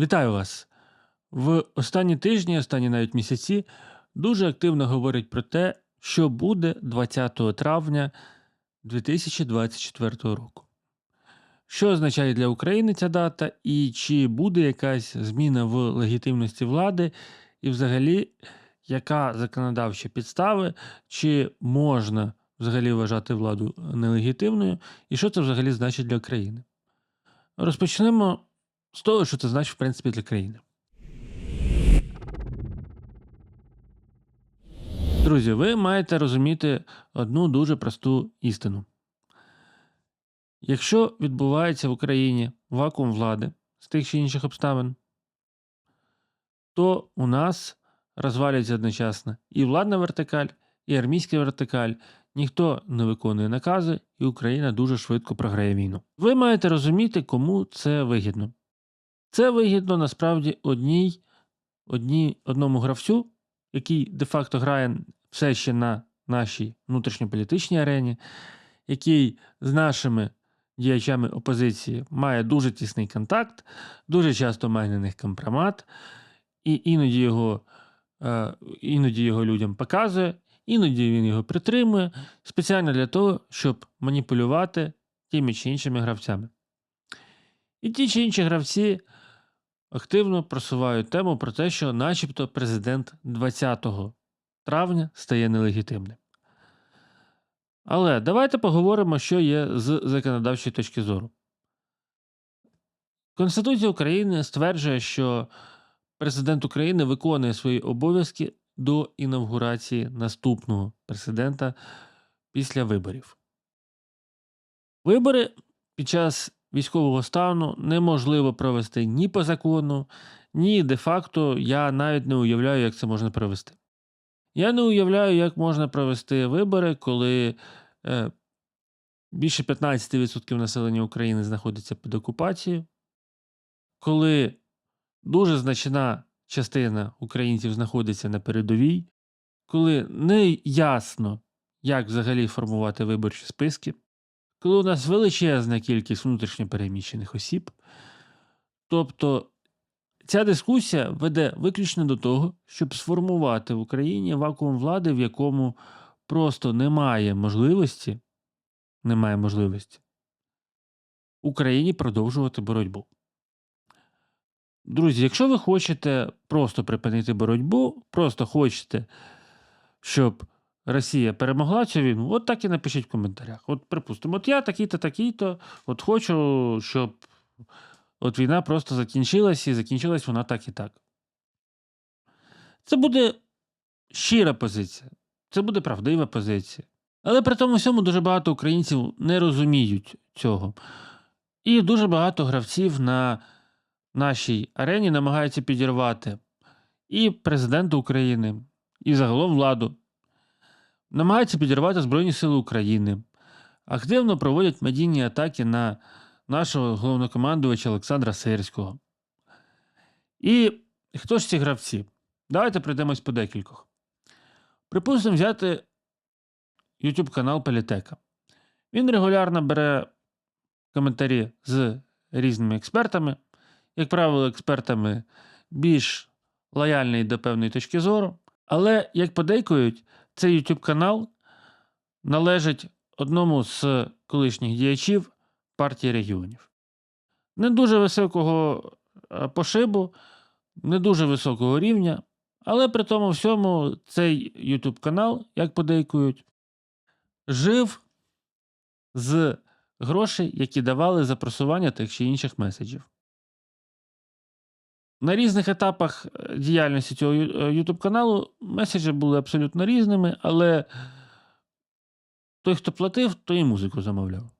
Вітаю вас! В останні тижні, останні навіть місяці, дуже активно говорять про те, що буде 20 травня 2024 року. Що означає для України ця дата, і чи буде якась зміна в легітимності влади, і взагалі, яка законодавча підстави, чи можна взагалі вважати владу нелегітимною, і що це взагалі значить для країни? Розпочнемо з того, що це значить, в принципі, для країни. Друзі, ви маєте розуміти одну дуже просту істину. Якщо відбувається в Україні вакуум влади з тих чи інших обставин, то у нас розвалюється одночасно і владна вертикаль, і армійська вертикаль. Ніхто не виконує накази, і Україна дуже швидко програє війну. Ви маєте розуміти, кому це вигідно. Це вигідно насправді одній, одній, одному гравцю, який де-факто грає все ще на нашій внутрішньополітичній арені, який з нашими діячами опозиції має дуже тісний контакт, дуже часто має на них компромат, і іноді його, е, іноді його людям показує, іноді він його притримує спеціально для того, щоб маніпулювати тими чи іншими гравцями. І ті чи інші гравці активно просувають тему про те, що, начебто, президент 20 травня стає нелегітимним. Але давайте поговоримо, що є з законодавчої точки зору. Конституція України стверджує, що президент України виконує свої обов'язки до інавгурації наступного президента після виборів. Вибори під час військового стану неможливо провести ні по закону, ні де-факто я навіть не уявляю, як це можна провести. Я не уявляю, як можна провести вибори, коли е, більше 15% населення України знаходиться під окупацією, коли дуже значна частина українців знаходиться на передовій, коли не ясно, як взагалі формувати виборчі списки, коли у нас величезна кількість внутрішньопереміщених осіб. Тобто ця дискусія веде виключно до того, щоб сформувати в Україні вакуум влади, в якому просто немає можливості, немає можливості Україні продовжувати боротьбу. Друзі, якщо ви хочете просто припинити боротьбу, просто хочете, щоб Росія перемогла цю війну, от так і напишіть в коментарях. От, припустимо, от я такий-то, такий-то, от хочу, щоб от війна просто закінчилась і закінчилась вона так і так. Це буде щира позиція, це буде правдива позиція. Але при тому всьому дуже багато українців не розуміють цього. І дуже багато гравців на нашій арені намагаються підірвати і президента України, і загалом владу. Намагаються підірвати Збройні Сили України, активно проводять медійні атаки на нашого головнокомандувача Олександра Сирського. І хто ж ці гравці? Давайте пройдемось по декількох. Припустимо, взяти YouTube канал Політека. Він регулярно бере коментарі з різними експертами, як правило, експертами більш лояльної до певної точки зору. Але, як подейкують, цей YouTube канал належить одному з колишніх діячів партії регіонів. Не дуже високого е, пошибу, не дуже високого рівня, але при тому всьому цей YouTube канал, як подейкують, жив з грошей, які давали за просування тих чи інших меседжів. На різних етапах е, діяльності цього YouTube каналу меседжі були абсолютно різними, але той, хто платив, той і музику замовляв.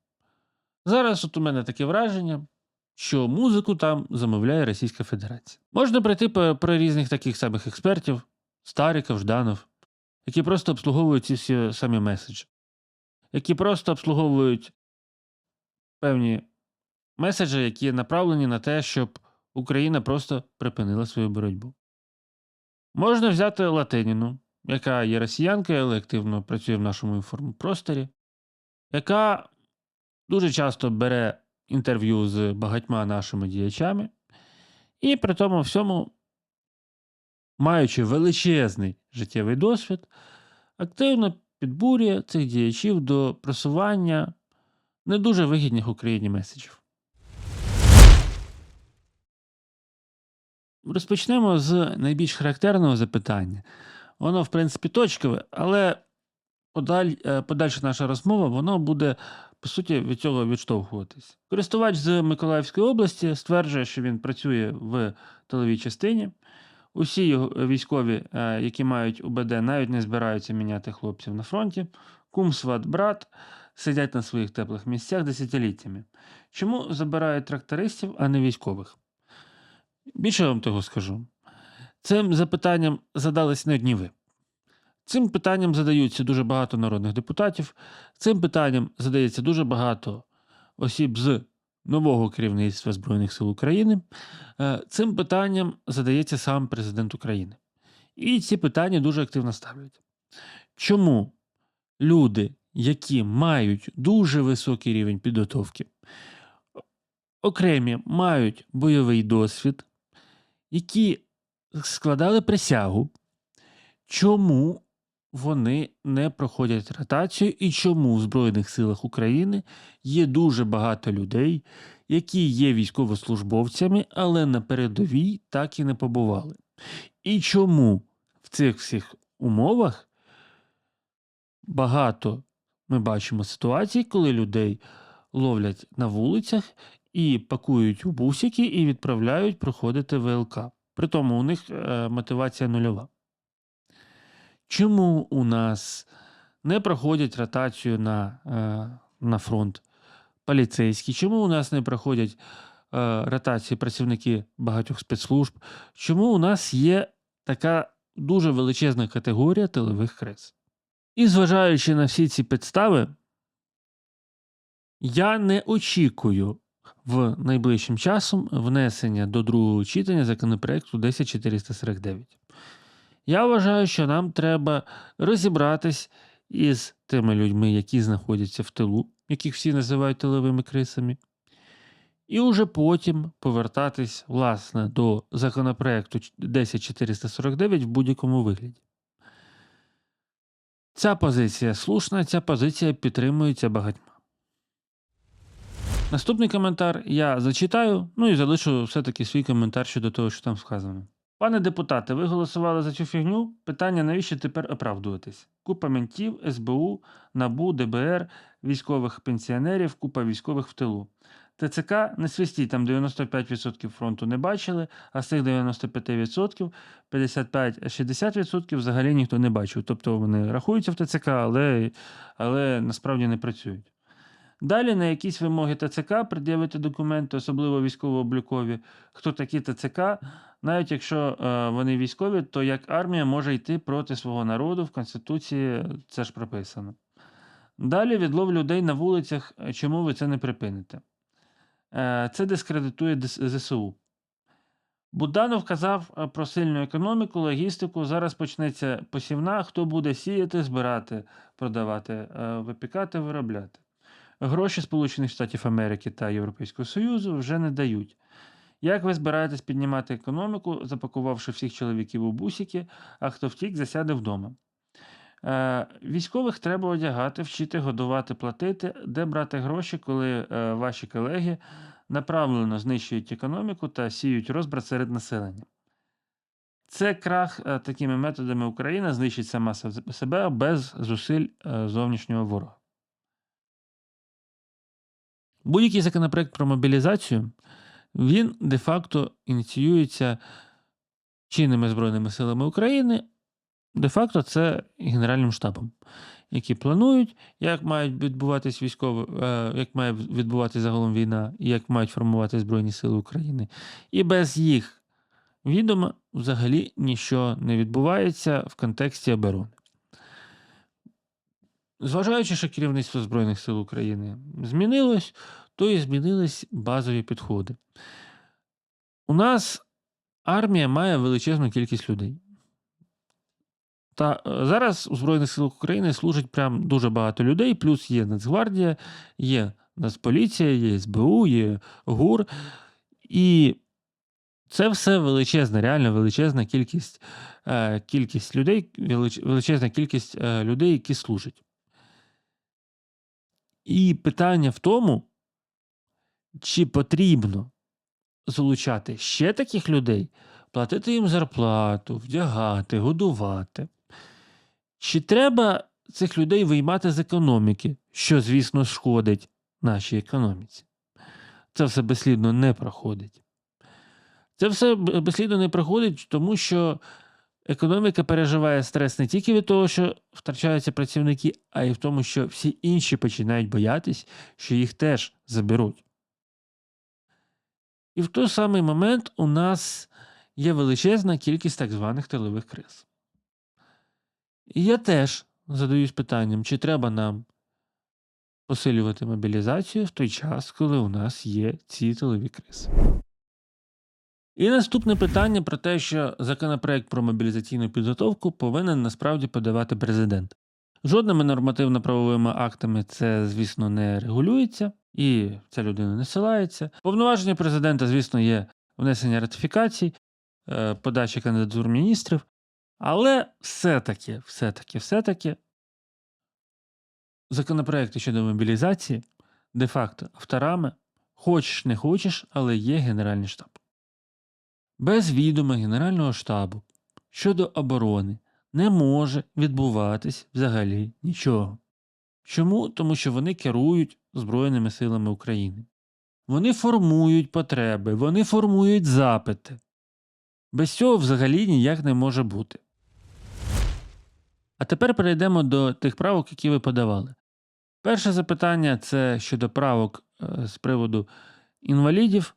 Зараз от у мене таке враження, що музику там замовляє Російська Федерація. Можна прийти про різних таких самих експертів, Стариків, Жданов, які просто обслуговують ці всі самі меседжі, які просто обслуговують певні меседжі, які направлені на те, щоб. Україна просто припинила свою боротьбу. Можна взяти Латиніну, яка є росіянкою, але активно працює в нашому інформпросторі, яка дуже часто бере інтерв'ю з багатьма нашими діячами І при тому всьому, маючи величезний життєвий досвід, активно підбурює цих діячів до просування не дуже вигідних Україні меседжів. Розпочнемо з найбільш характерного запитання. Воно, в принципі, точкове, але е, подальша наша розмова воно буде, по суті, від цього відштовхуватись. Користувач з Миколаївської області стверджує, що він працює в тиловій частині. Усі його військові, е, які мають УБД, навіть не збираються міняти хлопців на фронті. Кум, сват, брат сидять на своїх теплих місцях десятиліттями. Чому забирають трактористів, а не військових? Більше вам того скажу. Цим запитанням задались не одні ви. Цим питанням задаються дуже багато народних депутатів. Цим питанням задається дуже багато осіб з нового керівництва Збройних сил України. Е, Цим питанням задається сам президент України. І ці питання дуже активно ставлять. Чому люди, які мають дуже високий рівень підготовки, окремі мають бойовий досвід, які складали присягу, чому вони не проходять ротацію і чому в Збройних силах України є дуже багато людей, які є військовослужбовцями, але на передовій так і не побували. І чому в цих всіх умовах багато ми бачимо ситуацій, коли людей ловлять на вулицях і пакують у бусики і відправляють проходити ВЛК. При тому у них е, мотивація нульова. Чому у нас не проходять ротацію на, е, на фронт поліцейські? Чому у нас не проходять е, ротації працівники багатьох спецслужб? Чому у нас є така дуже величезна категорія тилових криз? І зважаючи на всі ці підстави, я не очікую в найближчим часом внесення до другого читання законопроекту 10449. Я вважаю, що нам треба розібратись із тими людьми, які знаходяться в тилу, яких всі називають тиловими крисами, і уже потім повертатись власне до законопроекту 10449 в будь-якому вигляді. Ця позиція слушна, ця позиція підтримується багатьма. Наступний коментар я зачитаю, ну і залишу все-таки свій коментар щодо того, що там сказано. Пане депутате, ви голосували за цю фігню? Питання, навіщо тепер оправдуватись? Купа ментів, СБУ, НАБУ, ДБР, військових пенсіонерів, купа військових в тилу. ТЦК не свистіть, там 95% фронту не бачили, а з цих 95% 55-60% взагалі ніхто не бачив. Тобто вони рахуються в ТЦК, але, але насправді не працюють. Далі на якісь вимоги ТЦК пред'явити документи, особливо військово-облікові. Хто такі ТЦК, навіть якщо е, вони військові, то як армія може йти проти свого народу в Конституції це ж прописано. Далі відлов людей на вулицях, чому ви це не припините? Е, це дискредитує ЗСУ. Буданов казав е, про сильну економіку, логістику. Зараз почнеться посівна. Хто буде сіяти, збирати, продавати, випікати, виробляти. Гроші Сполучених Штатів Америки та Європейського Союзу вже не дають. Як ви збираєтесь піднімати економіку, запакувавши всіх чоловіків у бусики, а хто втік, засяде вдома? Е, військових треба одягати, вчити, годувати, платити, де брати гроші, коли е, ваші колеги направлено знищують економіку та сіють розбрат серед населення. Це крах е, такими методами Україна знищить сама себе без зусиль зовнішнього ворога. Будь-який законопроект про мобілізацію він де-факто ініціюється чинними Збройними силами України. Де-факто це Генеральним штабом, які планують, як мають відбуватись військові, е, як має відбуватись загалом війна, і як мають формувати Збройні Сили України. І без їх відома взагалі нічого не відбувається в контексті оборони. Зважаючи, що керівництво Збройних сил України змінилось, то і змінились базові підходи. У нас армія має величезну кількість людей. Та е, зараз у Збройних силах України служить прям дуже багато людей, плюс є Нацгвардія, є Нацполіція, є СБУ, є ГУР. І Це все величезна, реально величезна кількість, е, кількість людей, величезна кількість е, людей, які служать. І питання в тому, чи потрібно залучати ще таких людей, платити їм зарплату, вдягати, годувати. Чи треба цих людей виймати з економіки, що, звісно, шкодить нашій економіці? Це все безслідно не проходить. Це все безслідно не проходить, тому що економіка переживає стрес не тільки від того, що втрачаються працівники, а й в тому, що всі інші починають боятись, що їх теж заберуть. І в той самий момент у нас є величезна кількість так званих тилових криз. І я теж задаюсь питанням, чи треба нам посилювати мобілізацію в той час, коли у нас є ці тилові кризи. І наступне питання про те, що законопроект про мобілізаційну підготовку повинен насправді подавати президент. Жодними нормативно-правовими актами це, звісно, не регулюється, і ця людина не силається. Повноваження президента, звісно, є внесення ратифікацій, е, подача кандидатур міністрів, але все-таки, все-таки, все-таки законопроекти щодо мобілізації де-факто авторами, хочеш не хочеш, але є Генеральний штаб. Без відома Генерального штабу щодо оборони не може відбуватись взагалі нічого. Чому? Тому що вони керують Збройними силами України. Вони формують потреби, вони формують запити. Без цього взагалі ніяк не може бути. А тепер перейдемо до тих правок, які ви подавали. Перше запитання це щодо правок е, з приводу інвалідів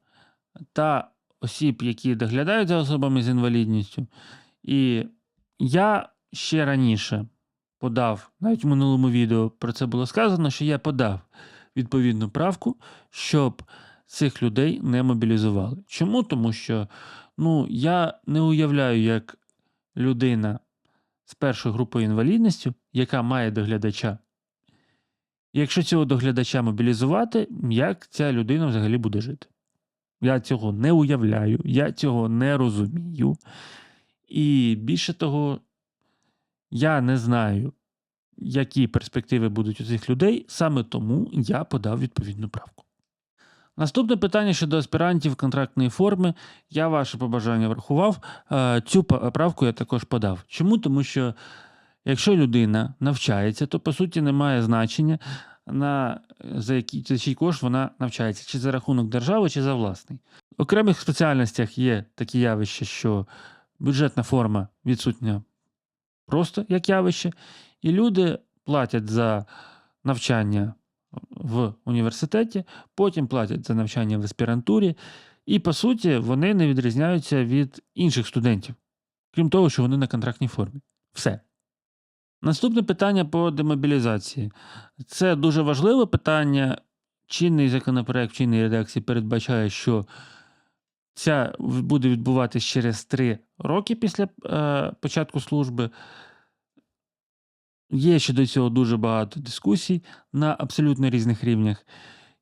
та осіб, які доглядають за особами з інвалідністю. І я ще раніше подав, навіть в минулому відео про це було сказано, що я подав відповідну правку, щоб цих людей не мобілізували. Чому? Тому що ну, я не уявляю, як людина з першою групою інвалідності, яка має доглядача. Якщо цього доглядача мобілізувати, як ця людина взагалі буде жити? Я цього не уявляю, я цього не розумію. І більше того, я не знаю, які перспективи будуть у цих людей, саме тому я подав відповідну правку. Наступне питання щодо аспірантів контрактної форми. Я ваше побажання врахував. Е, Цю правку я також подав. Чому? Тому що якщо людина навчається, то по суті немає значення, на за який за чий кошт вона навчається, чи за рахунок держави, чи за власний. В окремих спеціальностях є такі явища, що бюджетна форма відсутня просто як явище, і люди платять за навчання в університеті, потім платять за навчання в аспірантурі, і по суті вони не відрізняються від інших студентів, крім того, що вони на контрактній формі. Все. Наступне питання по демобілізації. Це дуже важливе питання. Чинний законопроект в чинній редакції передбачає, що ця буде відбуватись через три роки після е, початку служби. Є щодо цього дуже багато дискусій на абсолютно різних рівнях,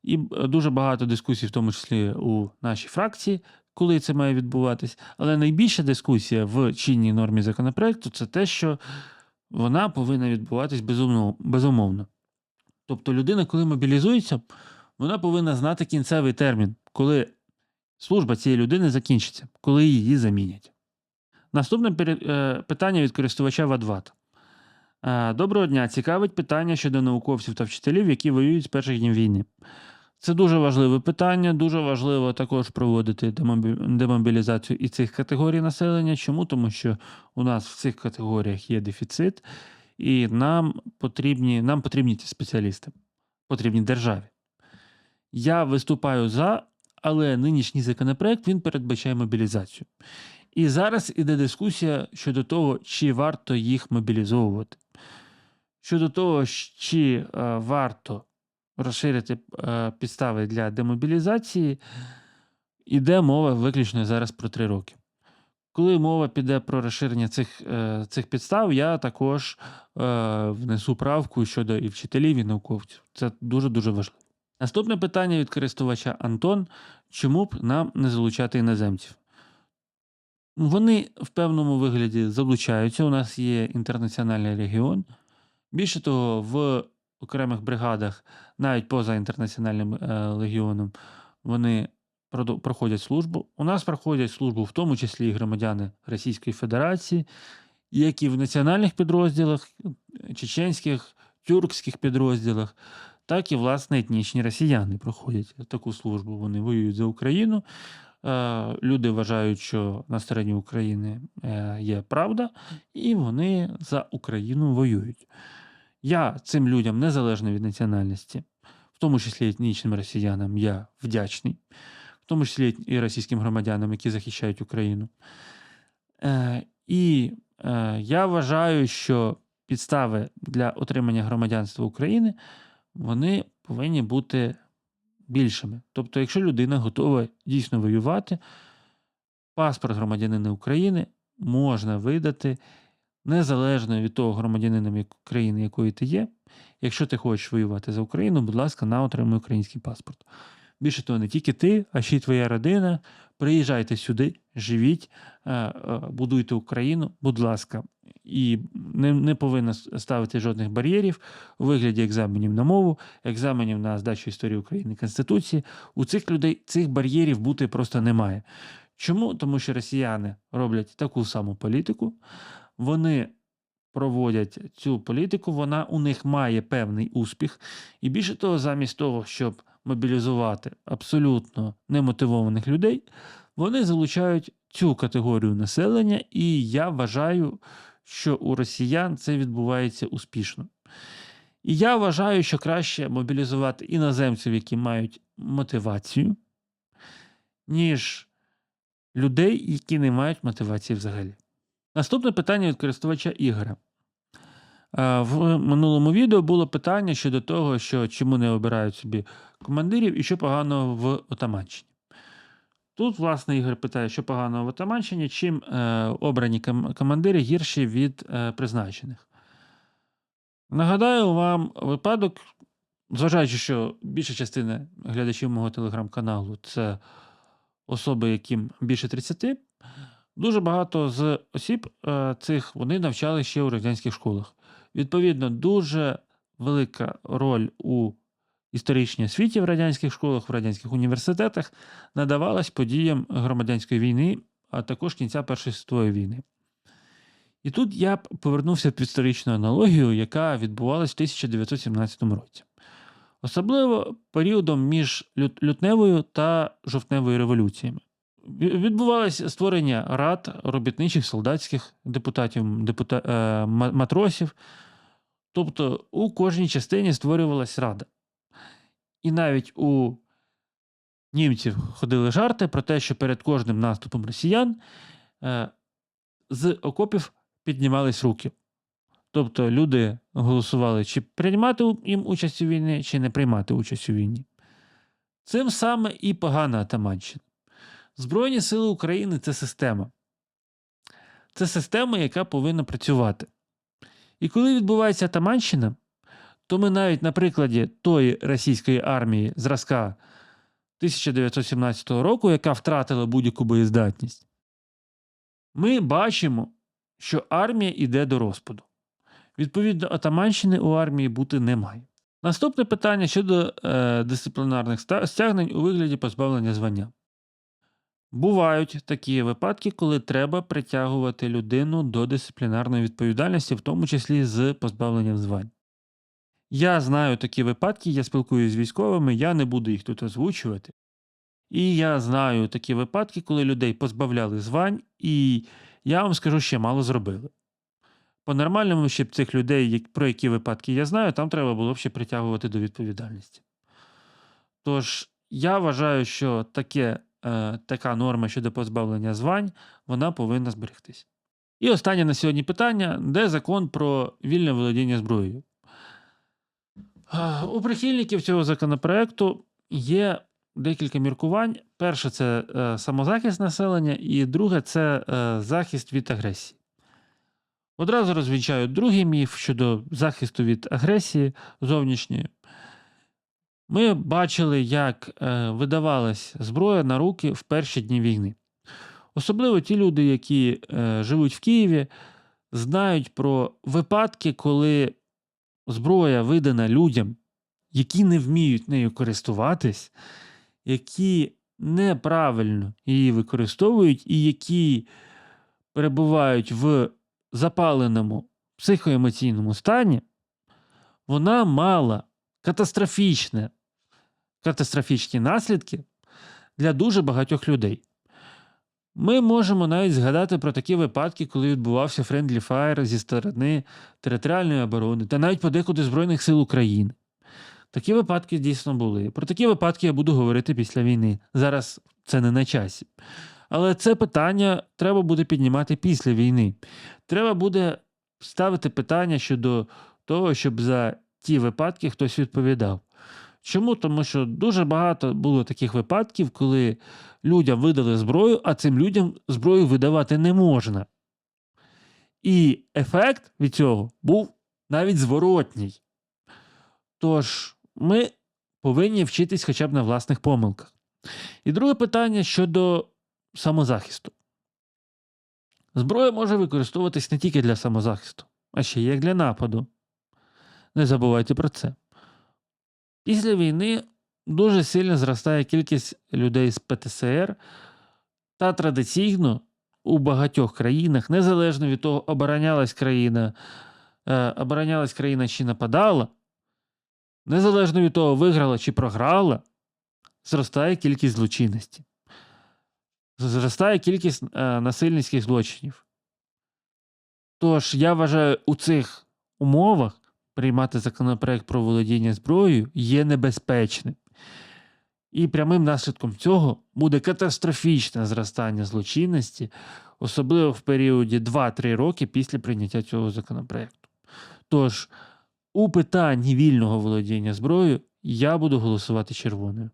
і дуже багато дискусій, в тому числі у нашій фракції, коли це має відбуватись. Але найбільша дискусія в чинній нормі законопроекту це те, що вона повинна відбуватись безумовно. Тобто людина, коли мобілізується, вона повинна знати кінцевий термін, коли служба цієї людини закінчиться, коли її замінять. Наступне е, питання від користувача Вадват. Е, Доброго дня. Цікавить питання щодо науковців та вчителів, які воюють з перших днів війни. Це дуже важливе питання. Дуже важливо також проводити демобілізацію і цих категорій населення. Чому? Тому що у нас в цих категоріях є дефіцит, і нам потрібні, нам потрібні ці спеціалісти, потрібні державі. Я виступаю за, але нинішній законопроект він передбачає мобілізацію. І зараз іде дискусія щодо того, чи варто їх мобілізовувати. Щодо того, чи е, варто розширити е, підстави для демобілізації, іде мова виключно зараз про три роки. Коли мова піде про розширення цих, е, цих підстав, я також е, внесу правку щодо і вчителів, і науковців. Це дуже-дуже важливо. Наступне питання від користувача Антон: чому б нам не залучати іноземців? Вони в певному вигляді залучаються. У нас є інтернаціональний регіон. Більше того, в окремих бригадах, навіть поза інтернаціональним е, легіоном, вони проходять службу. У нас проходять службу, в тому числі і громадяни Російської Федерації, як і в національних підрозділах, чеченських, тюркських підрозділах, так і власне етнічні росіяни проходять таку службу. Вони воюють за Україну. Е, Люди вважають, що на стороні України е, є правда, і вони за Україну воюють. Я цим людям, незалежно від національності, в тому числі етнічним росіянам, я вдячний, в тому числі і російським громадянам, які захищають Україну. Е, І е, я вважаю, що підстави для отримання громадянства України вони повинні бути більшими. Тобто, якщо людина готова дійсно воювати, паспорт громадянина України можна видати незалежно від того громадянина як- країни, якої ти є. Якщо ти хочеш воювати за Україну, будь ласка, на отримуй український паспорт. Більше того, не тільки ти, а ще й твоя родина. Приїжджайте сюди, живіть, е, е, будуйте Україну, будь ласка. І не, не повинна ставити жодних бар'єрів у вигляді екзаменів на мову, екзаменів на здачу історії України Конституції. У цих людей цих бар'єрів бути просто немає. Чому? Тому що росіяни роблять таку саму політику, вони проводять цю політику, вона у них має певний успіх. І більше того, замість того, щоб мобілізувати абсолютно немотивованих людей, вони залучають цю категорію населення, і я вважаю, що у росіян це відбувається успішно. І я вважаю, що краще мобілізувати іноземців, які мають мотивацію, ніж людей, які не мають мотивації взагалі. Наступне питання від користувача Ігоря. Е, В минулому відео було питання щодо того, що чому не обирають собі командирів і що поганого в Отаманщині. Тут, власне, Ігор питає, що поганого в Отаманщині, чим е, обрані ком- командири гірші від е, призначених. Нагадаю вам випадок, зважаючи, що більша частина глядачів мого телеграм-каналу це особи, яким більше 30, дуже багато з осіб е, цих вони навчали ще у радянських школах. Відповідно, дуже велика роль у історичній освіті в радянських школах, в радянських університетах надавалась подіям громадянської війни, а також кінця Першої світової війни. І тут я повернувся в історичну аналогію, яка відбувалась в 1917 році. Особливо періодом між лютневою та жовтневою революціями. Ві- Відбувалося створення рад робітничих солдатських депутатів, депута, е, матросів. Тобто у кожній частині створювалась рада. І навіть у німців ходили жарти про те, що перед кожним наступом росіян е, з окопів піднімались руки. Тобто люди голосували, чи приймати їм участь у війні, чи не приймати участь у війні. Цим саме і погана Атаманщина. Збройні сили України це система. Це система, яка повинна працювати. І коли відбувається Атаманщина, то ми навіть на прикладі тої російської армії зразка 1917 року, яка втратила будь-яку боєздатність, ми бачимо, що армія йде до розпаду. Відповідно, атаманщини у армії бути не має. Наступне питання щодо е, дисциплінарних стягнень у вигляді позбавлення звання. Бувають такі випадки, коли треба притягувати людину до дисциплінарної відповідальності, в тому числі з позбавленням звань. Я знаю такі випадки, я спілкуюся з військовими, я не буду їх тут озвучувати. І я знаю такі випадки, коли людей позбавляли звань, і я вам скажу, ще мало зробили. По-нормальному, щоб цих людей, про які випадки я знаю, там треба було б ще притягувати до відповідальності. Тож, я вважаю, що таке, така норма щодо позбавлення звань, вона повинна зберегтись. І останнє на сьогодні питання: де закон про вільне володіння зброєю? Е, У прихильників цього законопроекту є декілька міркувань. Перше це е, самозахист населення, і друге це е, захист від агресії. Одразу розвінчаю другий міф щодо захисту від агресії зовнішньої. Ми бачили, як е, видавалась зброя на руки в перші дні війни. Особливо ті люди, які е, живуть в Києві, знають про випадки, коли зброя видана людям, які не вміють нею користуватись, які неправильно її використовують, і які перебувають в запаленому психоемоційному стані, вона мала катастрофічне, катастрофічні наслідки для дуже багатьох людей. Ми можемо навіть згадати про такі випадки, коли відбувався Friendly Fire зі сторони територіальної оборони та навіть подекуди Збройних сил України. Такі випадки дійсно були. Про такі випадки я буду говорити після війни. Зараз це не на часі. Але це питання треба буде піднімати після війни. Треба буде ставити питання щодо того, щоб за ті випадки хтось відповідав. Чому? Тому що дуже багато було таких випадків, коли людям видали зброю, а цим людям зброю видавати не можна. І ефект від цього був навіть зворотній. Тож ми повинні вчитись хоча б на власних помилках. І друге питання щодо самозахисту. Зброя може використовуватись не тільки для самозахисту, а ще й як для нападу. Не забувайте про це. Після війни дуже сильно зростає кількість людей з ПТСР, та традиційно у багатьох країнах, незалежно від того, оборонялась країна, е, оборонялась країна чи нападала, незалежно від того, виграла чи програла, зростає кількість злочинності. Зростає кількість е, насильницьких злочинів. Тож я вважаю, у цих умовах приймати законопроект про володіння зброєю є небезпечним. І прямим наслідком цього буде катастрофічне зростання злочинності, особливо в періоді 2-3 роки після прийняття цього законопроекту. Тож, у питанні вільного володіння зброєю я буду голосувати червоною.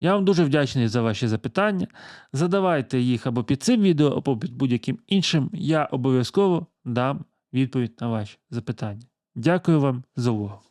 Я вам дуже вдячний за ваші запитання. Задавайте їх або під цим відео, або під будь-яким іншим. Я обов'язково дам відповідь на ваші запитання. Дякую вам за увагу.